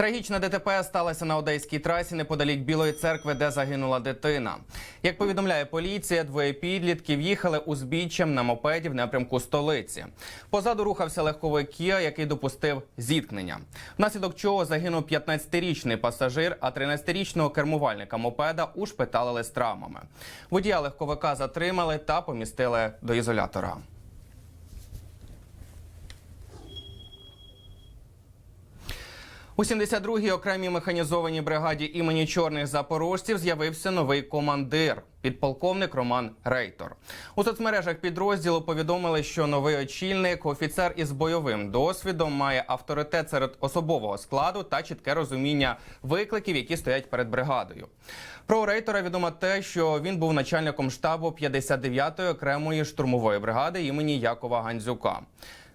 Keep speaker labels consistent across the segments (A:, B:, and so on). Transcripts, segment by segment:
A: Трагічна ДТП сталася на одеській трасі неподалік Білої церкви, де загинула дитина. Як повідомляє поліція, двоє підлітків їхали узбіччям на мопеді в напрямку столиці. Позаду рухався легковий Кіа, який допустив зіткнення. Внаслідок чого загинув 15-річний пасажир, а 13-річного кермувальника мопеда ушпиталили з травмами. Водія легковика затримали та помістили до ізолятора. У 72-й окремій механізованій бригаді імені чорних запорожців з'явився новий командир. Підполковник Роман Рейтор у соцмережах підрозділу повідомили, що новий очільник, офіцер із бойовим досвідом, має авторитет серед особового складу та чітке розуміння викликів, які стоять перед бригадою. Про Рейтора відомо те, що він був начальником штабу 59-ї окремої штурмової бригади імені Якова Гандзюка.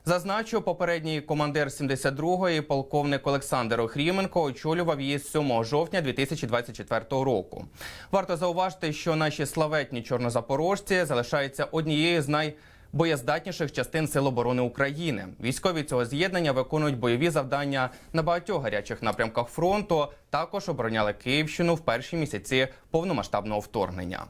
A: Зазначу, попередній командир 72-ї, полковник Олександр Охріменко, очолював її з 7 жовтня 2024 року. Варто зауважити, що наші славетні чорнозапорожці залишаються однією з найбоєздатніших частин Сил оборони України. Військові цього з'єднання виконують бойові завдання на багатьох гарячих напрямках фронту. Також обороняли Київщину в перші місяці повномасштабного вторгнення.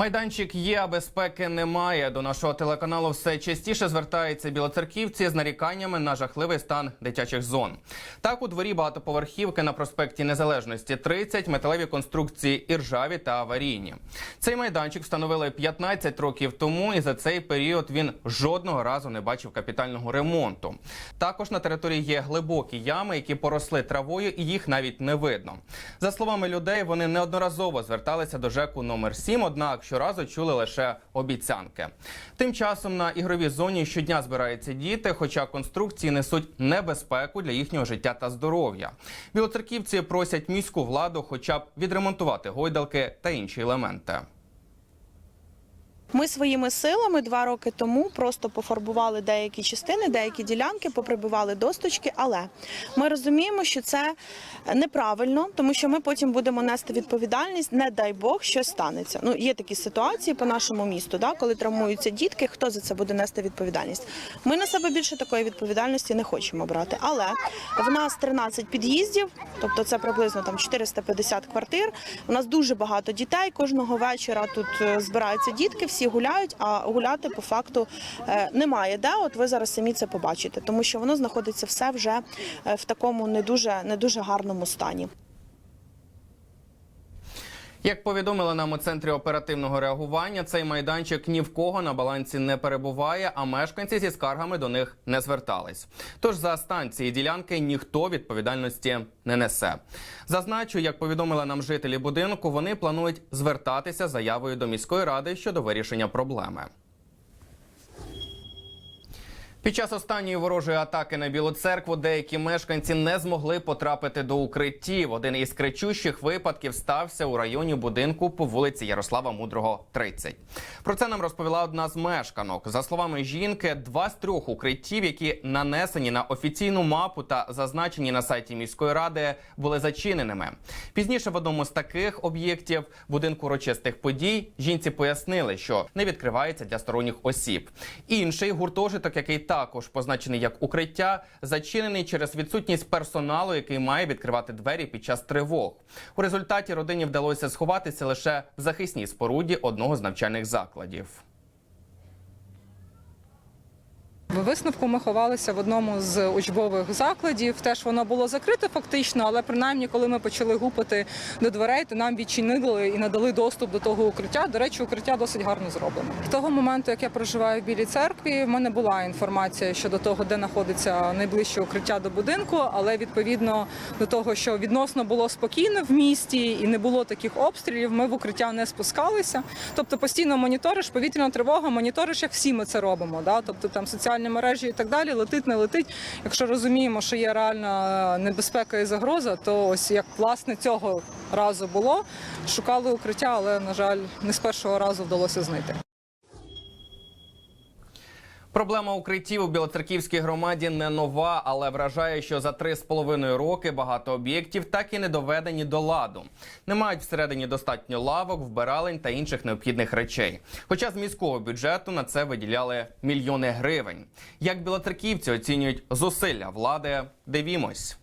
A: Майданчик є, а безпеки немає. До нашого телеканалу все частіше звертаються білоцерківці з наріканнями на жахливий стан дитячих зон. Так, у дворі багатоповерхівки на проспекті Незалежності 30 металеві конструкції іржаві та аварійні. Цей майданчик встановили 15 років тому, і за цей період він жодного разу не бачив капітального ремонту. Також на території є глибокі ями, які поросли травою, і їх навіть не видно. За словами людей, вони неодноразово зверталися до ЖЕКу номер 7 однак щоразу чули лише обіцянки. Тим часом на ігровій зоні щодня збираються діти, хоча конструкції несуть небезпеку для їхнього життя та здоров'я. Білоцерківці просять міську владу, хоча б відремонтувати гойдалки та інші елементи.
B: Ми своїми силами два роки тому просто пофарбували деякі частини, деякі ділянки, поприбивали досточки. Але ми розуміємо, що це неправильно, тому що ми потім будемо нести відповідальність. Не дай Бог, що станеться. Ну є такі ситуації по нашому місту, да, коли травмуються дітки. Хто за це буде нести відповідальність? Ми на себе більше такої відповідальності не хочемо брати. Але в нас 13 під'їздів, тобто це приблизно там 450 квартир. У нас дуже багато дітей. Кожного вечора тут е, збираються дітки. Всі гуляють, а гуляти по факту е, немає де. От ви зараз самі це побачите, тому що воно знаходиться все вже е, в такому не дуже не дуже гарному стані.
A: Як повідомили нам у центрі оперативного реагування, цей майданчик ні в кого на балансі не перебуває, а мешканці зі скаргами до них не звертались. Тож за станції ділянки ніхто відповідальності не несе. Зазначу, як повідомили нам жителі будинку, вони планують звертатися заявою до міської ради щодо вирішення проблеми. Під час останньої ворожої атаки на Білу церкву деякі мешканці не змогли потрапити до укриттів. Один із кричущих випадків стався у районі будинку по вулиці Ярослава Мудрого, 30. Про це нам розповіла одна з мешканок. За словами жінки, два з трьох укриттів, які нанесені на офіційну мапу та зазначені на сайті міської ради, були зачиненими. Пізніше в одному з таких об'єктів будинку урочистих подій жінці пояснили, що не відкривається для сторонніх осіб. Інший гуртожиток, який також позначений як укриття, зачинений через відсутність персоналу, який має відкривати двері під час тривог. У результаті родині вдалося сховатися лише в захисній споруді одного з навчальних закладів.
C: В висновку ми ховалися в одному з учбових закладів. Теж воно було закрите фактично, але принаймні, коли ми почали гупати до дверей, то нам відчинили і надали доступ до того укриття. До речі, укриття досить гарно зроблено. З того моменту, як я проживаю в Білій церкві, в мене була інформація щодо того, де знаходиться найближче укриття до будинку, але відповідно до того, що відносно було спокійно в місті і не було таких обстрілів, ми в укриття не спускалися. Тобто постійно моніториш, повітряна тривога, моніториш, як всі ми це робимо. Да? Тобто там соціальні мережі і так далі, летить, не летить. Якщо розуміємо, що є реальна небезпека і загроза, то ось як власне цього разу було, шукали укриття, але на жаль, не з першого разу вдалося знайти.
A: Проблема укриттів у Білоцерківській громаді не нова, але вражає, що за три з половиною роки багато об'єктів так і не доведені до ладу. Не мають всередині достатньо лавок, вбиралень та інших необхідних речей. Хоча з міського бюджету на це виділяли мільйони гривень. Як білоцерківці оцінюють зусилля влади, дивімось.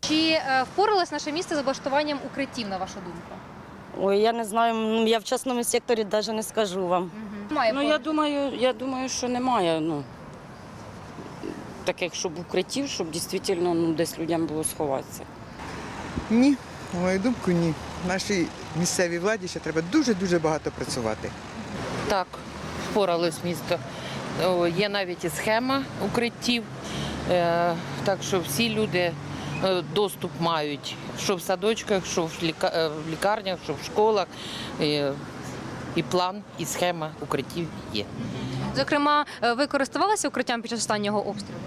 D: Чи е, впоралось наше місто з облаштуванням укриттів, на вашу думку?
E: Ой, я не знаю, я в частному секторі навіть не скажу вам.
F: Ну я думаю, я думаю, що немає. Ну таких, щоб укриттів, щоб дійсно ну, десь людям було сховатися.
G: Ні, на мою думку, ні. Нашій місцевій владі ще треба дуже-дуже багато працювати.
H: Так, впоралось місто. О, Є навіть і схема укриттів, е, так що всі люди доступ мають, що в садочках, що в е, лікарнях, що в школах. Е, І план, і схема укриттів є.
D: Зокрема, е, ви користувалися укриттям під час останнього обстрілу?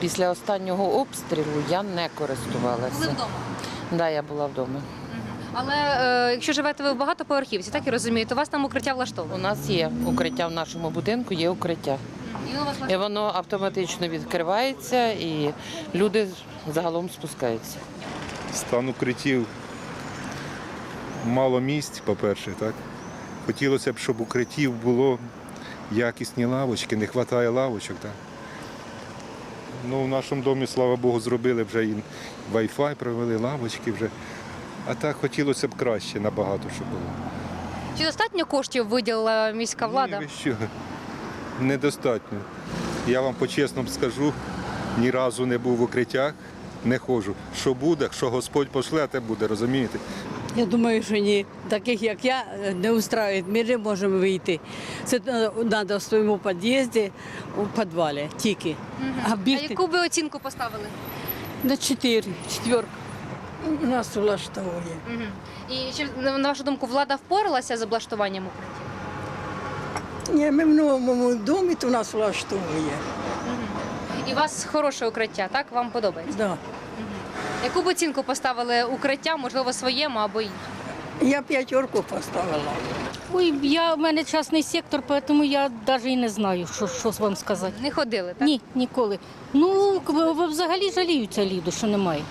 H: Після останнього обстрілу я не
D: Були
H: користувалася.
D: вдома.
H: Да, я була вдома.
D: Але е, якщо живете ви в багатоповерхівці, так і розумію, то вас там укриття влаштовує.
H: У нас є укриття в нашому будинку, є укриття.
D: І воно
H: автоматично відкривається, і люди загалом спускаються.
I: Стан укриттів мало місць, по-перше, так. Хотілося б, щоб укриттів було якісні лавочки, не вистачає лавочок. Так. Ну, в нашому домі, слава Богу, зробили вже і Wi-Fi, провели лавочки вже. А так хотілося б краще набагато, щоб було.
D: Чи достатньо коштів виділила міська влада?
I: Ні, ви що? Недостатньо. Я вам по-чесному скажу, ні разу не був в укриттях, не ходжу. Що буде, що Господь пошле, те буде, розумієте?
J: Я думаю, що ні. Таких як я не устраюють. Ми не можемо вийти. Це треба в своєму під'їзді, у підвалі тільки. А
D: А
J: бігти
D: яку би оцінку поставили?
J: на чотири, четверка. Нас влаштовує.
D: І чи на вашу думку влада впоралася з облаштуванням укриттів?
J: Ні, ми в новому домі, то нас влаштовує.
D: І у вас хороше укриття, так? Вам подобається?
J: Да.
D: Яку б оцінку поставили укриття, можливо, своєму або іншому?
J: Я п'ятерку поставила.
K: Ой, я в мене частний сектор, тому я навіть і не знаю, що, що вам сказати.
D: Не ходили, так?
K: Ні, ніколи. Ну, к- взагалі жаліються люди, що немає.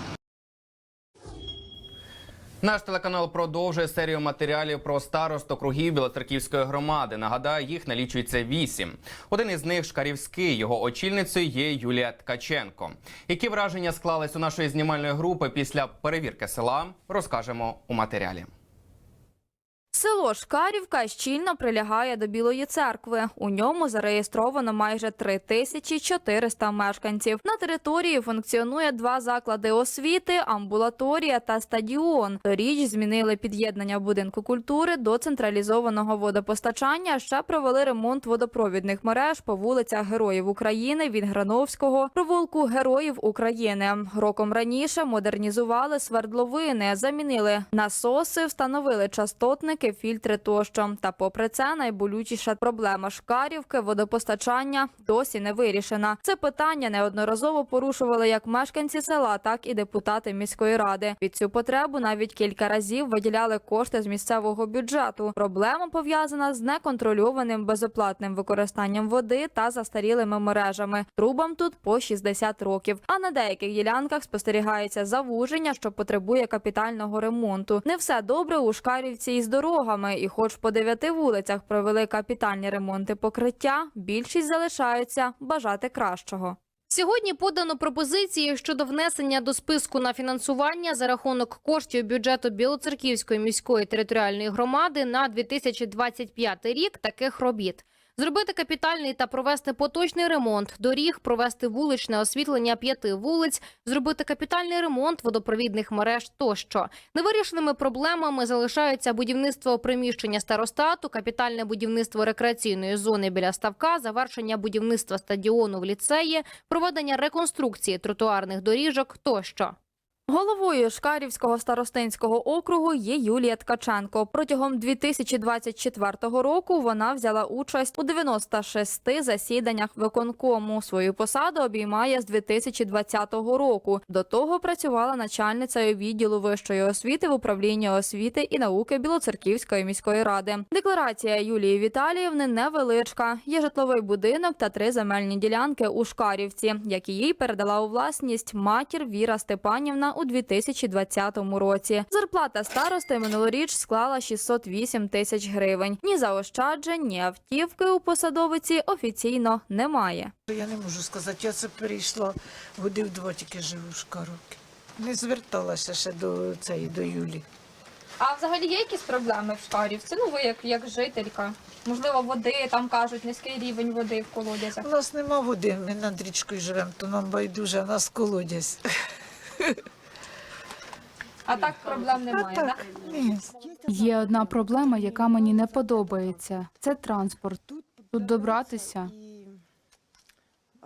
A: Наш телеканал продовжує серію матеріалів про старост округів Білоцерківської громади. Нагадаю, їх налічується вісім. Один із них Шкарівський. Його очільницею є Юлія Ткаченко. Які враження склались у нашої знімальної групи після перевірки села, розкажемо у матеріалі.
L: Село Шкарівка щільно прилягає до Білої церкви. У ньому зареєстровано майже 3400 мешканців. На території функціонує два заклади освіти, амбулаторія та стадіон. Торіч змінили під'єднання будинку культури до централізованого водопостачання. Ще провели ремонт водопровідних мереж по вулицях Героїв України від Грановського, провулку Героїв України. Роком раніше модернізували свердловини, замінили насоси, встановили частотники, фільтри тощо. Та попри це найболючіша проблема шкарівки водопостачання досі не вирішена. Це питання неодноразово порушували як мешканці села, так і депутати міської ради. Під цю потребу навіть кілька разів виділяли кошти з місцевого бюджету. Проблема пов'язана з неконтрольованим безоплатним використанням води та застарілими мережами. Трубам тут по 60 років. А на деяких ділянках спостерігається завуження, що потребує капітального ремонту. Не все добре у Шкарівці із дорогами, і хоч по дев'яти вулицях провели капітальні ремонти покриття, більшість залишаються бажати кращого.
D: Сьогодні подано пропозиції щодо внесення до списку на фінансування за рахунок коштів бюджету Білоцерківської міської територіальної громади на 2025 рік таких робіт. Зробити капітальний та провести поточний ремонт доріг, провести вуличне освітлення п'яти вулиць, зробити капітальний ремонт водопровідних мереж тощо. Невирішеними проблемами залишаються будівництво приміщення старостату, капітальне будівництво рекреаційної зони біля ставка, завершення будівництва стадіону в ліцеї, проведення реконструкції тротуарних доріжок тощо.
L: Головою Шкарівського старостинського округу є Юлія Ткаченко. Протягом 2024 року вона взяла участь у 96 засіданнях виконкому. Свою посаду обіймає з 2020 року. До того працювала начальницею відділу вищої освіти в управлінні освіти і науки Білоцерківської міської ради. Декларація Юлії Віталіївни невеличка. Є житловий будинок та три земельні ділянки у Шкарівці, які їй передала у власність матір Віра Степанівна у 2020 році. Зарплата старости минулоріч склала 608 тисяч гривень. Ні заощаджень, ні автівки у посадовиці офіційно немає.
J: Я не можу сказати, я це перейшла годив два тільки живу в Шкаровки. Не зверталася ще до цієї до Юлі.
M: А взагалі є якісь проблеми в Шкарівці? Ну ви як, як жителька? Можливо, води там кажуть, низький рівень води в колодязях.
J: У нас нема води, ми над річкою живемо, то нам байдуже, а нас колодязь.
M: А так проблем немає, так?
J: Ні.
N: Є одна проблема, яка мені не подобається. Це транспорт. Тут добратися.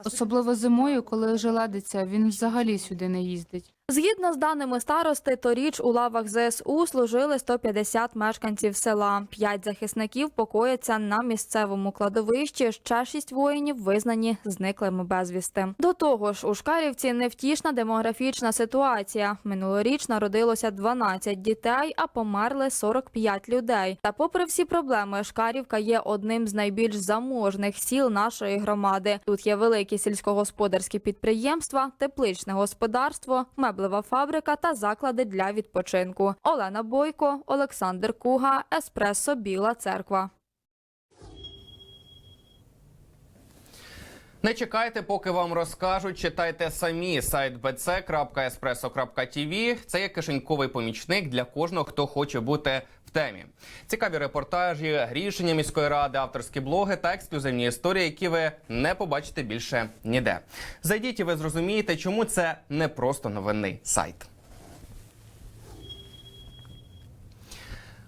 N: Особливо зимою, коли ожеледиться, він взагалі сюди не їздить.
L: Згідно з даними старости, торіч у лавах ЗСУ служили 150 мешканців села. П'ять захисників покояться на місцевому кладовищі. Ще шість воїнів визнані зниклими безвісти. До того ж, у Шкарівці невтішна демографічна ситуація. Минулоріч народилося 12 дітей, а померли 45 людей. Та, попри всі проблеми, Шкарівка є одним з найбільш заможних сіл нашої громади. Тут є великі сільськогосподарські підприємства, тепличне господарство, меблева фабрика та заклади для відпочинку. Олена Бойко, Олександр Куга, Еспресо Біла Церква.
A: Не чекайте, поки вам розкажуть. Читайте самі сайт bc.espresso.tv. Це є кишеньковий помічник для кожного, хто хоче бути темі. Цікаві репортажі, рішення міської ради, авторські блоги та ексклюзивні історії, які ви не побачите більше ніде. Зайдіть і ви зрозумієте, чому це не просто новинний сайт.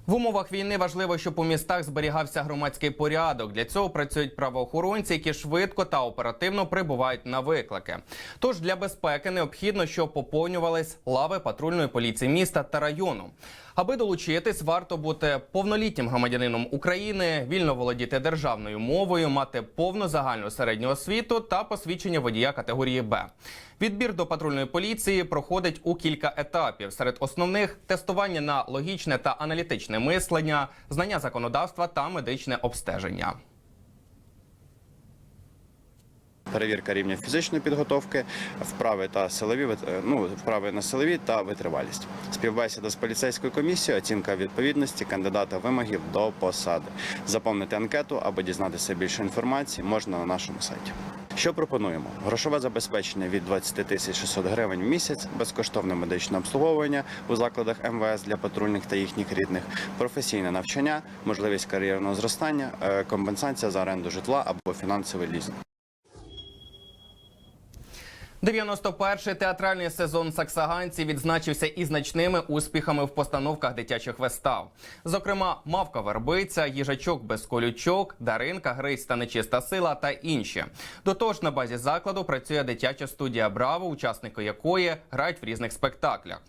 A: В умовах війни важливо, щоб у містах зберігався громадський порядок. Для цього працюють правоохоронці, які швидко та оперативно прибувають на виклики. Тож для безпеки необхідно, щоб поповнювались лави патрульної поліції міста та району. Аби долучитись, варто бути повнолітнім громадянином України, вільно володіти державною мовою, мати повну загальну середню освіту та посвідчення водія категорії Б. Відбір до патрульної поліції проходить у кілька етапів. Серед основних тестування на логічне та аналітичне мислення, знання законодавства та медичне обстеження.
O: Перевірка рівня фізичної підготовки, вправи та силові е, ну, вправи на силові та витривалість. Співбесіда з поліцейською комісією, оцінка відповідності кандидата вимогів до посади. Заповнити анкету або дізнатися більше інформації можна на нашому сайті. Що пропонуємо? Грошове забезпечення від 20 тисяч 600 гривень в місяць, безкоштовне медичне обслуговування у закладах МВС для патрульних та їхніх рідних, професійне навчання, можливість кар'єрного зростання, е, компенсація за оренду житла або фінансовий лізинг.
A: 91-й театральний сезон Саксаганці відзначився і значними успіхами в постановках дитячих вистав. Зокрема, мавка вербиця, їжачок без колючок, Даринка, Грись та нечиста сила та інші. До того ж, на базі закладу працює дитяча студія Браво, учасники якої грають в різних спектаклях.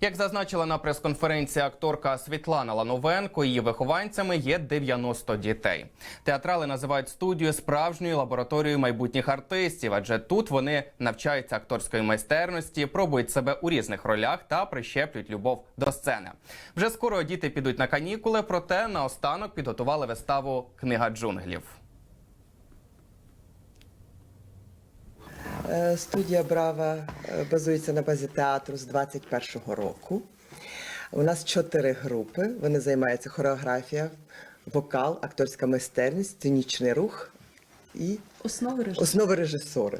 A: Як зазначила на прес-конференції акторка Світлана Лановенко, її вихованцями є 90 дітей. Театрали називають студію справжньою лабораторією майбутніх артистів, адже тут вони навчаються акторської майстерності, пробують себе у різних ролях та прищеплюють любов до сцени. Вже скоро діти підуть на канікули, проте наостанок підготували виставу Книга джунглів.
P: Е, Студія Брава е, базується на базі театру з 21-го року. У нас чотири групи. Вони займаються хореографія, вокал, акторська майстерність, сценічний рух і
N: Основи режису.
P: основи режисури.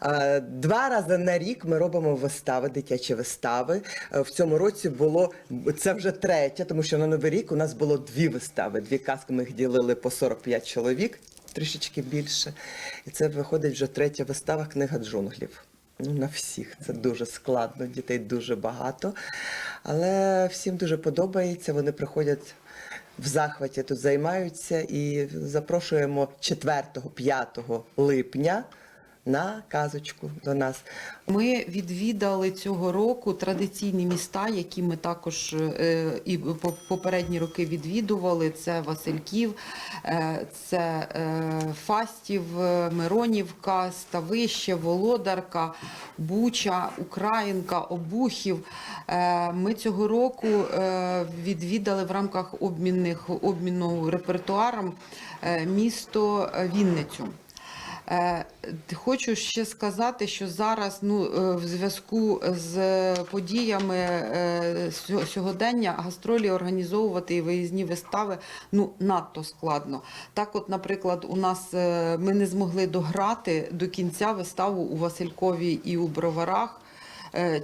P: Два рази на рік ми робимо вистави, дитячі вистави. Е, В цьому році було це вже третє, тому що на новий рік у нас було дві вистави. Дві казки ми їх ділили по 45 чоловік, трішечки більше. І це виходить вже третя вистава Книга джунглів. Ну, на всіх це дуже складно, дітей дуже багато. Але всім дуже подобається. Вони приходять в захваті тут займаються і запрошуємо 4-5 липня на казочку до нас.
Q: Ми відвідали цього року традиційні міста, які ми також е, і по- попередні роки відвідували. Це Васильків, е, це е, Фастів, Миронівка, Ставище, Володарка, Буча, Українка, Обухів. Ми цього року відвідали в рамках обмінних обміну репертуаром місто Вінницю. Е, Хочу ще сказати, що зараз ну, е, в зв'язку з подіями е, сьогодення гастролі організовувати і виїзні вистави ну, надто складно. Так, от, наприклад, у нас ми не змогли дограти до кінця виставу у Василькові і у Броварах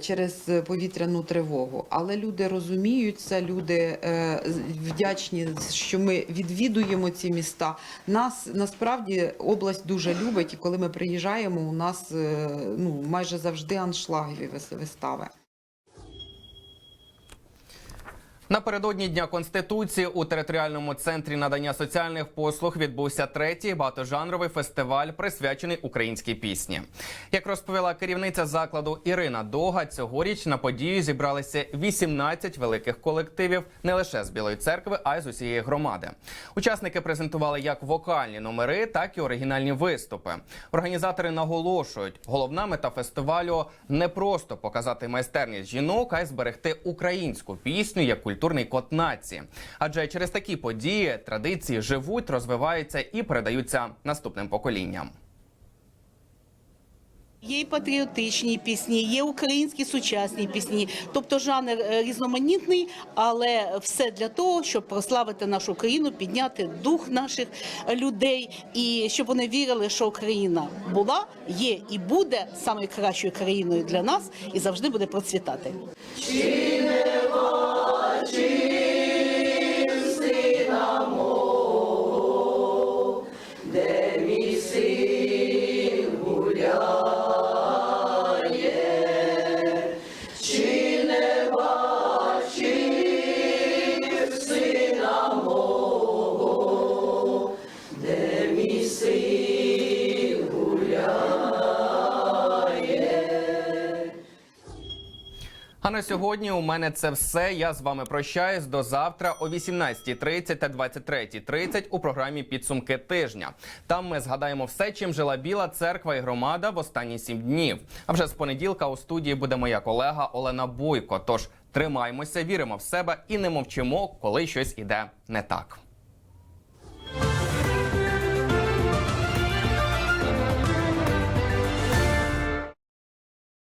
Q: через повітряну тривогу. Але люди розуміються, люди е, вдячні, що ми відвідуємо ці міста. Нас насправді область дуже любить, і коли ми приїжджаємо, у нас е, ну, майже завжди аншлагові вис- вистави.
A: Напередодні Дня Конституції у територіальному центрі надання соціальних послуг відбувся третій багатожанровий фестиваль, присвячений українській пісні. Як розповіла керівниця закладу Ірина Дога, цьогоріч на подію зібралися 18 великих колективів не лише з Білої церкви, а й з усієї громади. Учасники презентували як вокальні номери, так і оригінальні виступи. Організатори наголошують, головна мета фестивалю не просто показати майстерність жінок, а й зберегти українську пісню як культурний код нації. Адже через такі події традиції живуть, розвиваються і передаються наступним поколінням.
R: Є і патріотичні пісні, є українські сучасні пісні. Тобто жанр е, різноманітний, але все для того, щоб прославити нашу країну, підняти дух наших людей і щоб вони вірили, що Україна була, є і буде найкращою країною для нас і завжди буде процвітати.
A: А на сьогодні у мене це все. Я з вами прощаюсь до завтра о 18.30 та 23.30 у програмі Підсумки тижня. Там ми згадаємо все, чим жила Біла церква і громада в останні сім днів. А вже з понеділка у студії буде моя колега Олена Бойко. Тож тримаймося, віримо в себе і не мовчимо, коли щось іде не так.